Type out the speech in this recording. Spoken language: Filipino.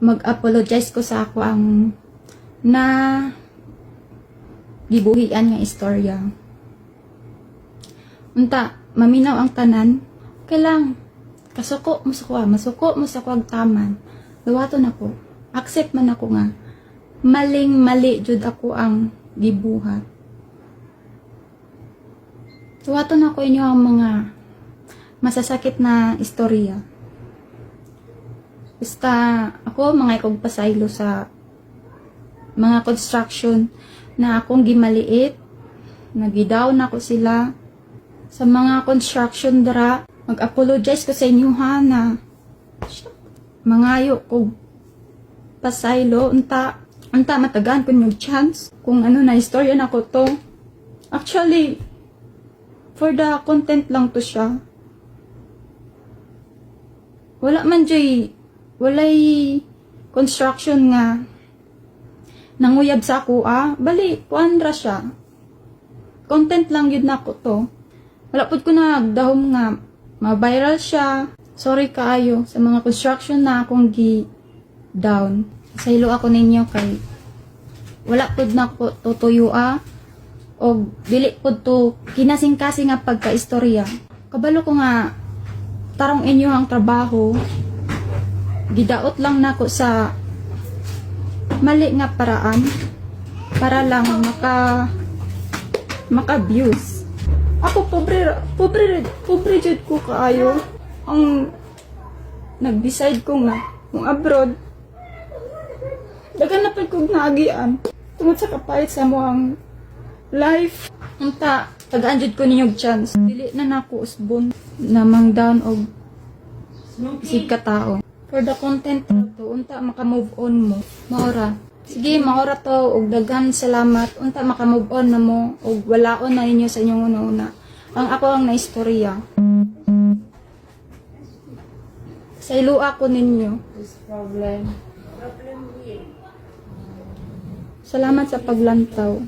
mag-apologize ko sa ako ang na gibuhian nga istorya. Unta, maminaw ang tanan, kailang kasuko mo sa kuha, masuko mo sa kuwag taman. Luwato na ko. Accept man ako nga. Maling mali jud ako ang gibuhat. Luwato na ko inyo ang mga masasakit na istorya. Basta ako mga ikog pasaylo sa mga construction na akong gimaliit. Nagidaw na ko sila sa mga construction dara. Mag-apologize ko sa inyo ha na mangayo ko pasaylo unta unta matagaan ko yung chance kung ano na istorya na ko to. Actually, for the content lang to siya. Wala man jay walay construction nga nanguyab sa ako ah. Bali, kuandra siya. Content lang yun na ko to. Wala pud ko na dahom nga ma-viral siya. Sorry kaayo sa mga construction na akong gi down. Saylo ako ninyo kay wala pud na ko tutuyo ah. O dili pud to kinasing-kasing nga pagkaistorya. Kabalo ko nga tarong inyo ang trabaho. Gidaot lang nako sa mali nga paraan para lang maka maka views. Ako pobre pobre pobre jud ko kaayo. Ang nag-decide ko nga kung abroad dagan na pud kog naagian. Tungod sa kapait sa mo ang life unta tagaan jud ko ninyong chance. Dili na nako usbon na mang down og isig ka tao for the content to unta maka move on mo. Maora. Sige maora to og daghan salamat. Unta maka move on na mo og walaon na ninyo sa inyong una-una. Ang ako ang naistorya. Sa ilua ko ninyo. Problem. salamat sa paglantaw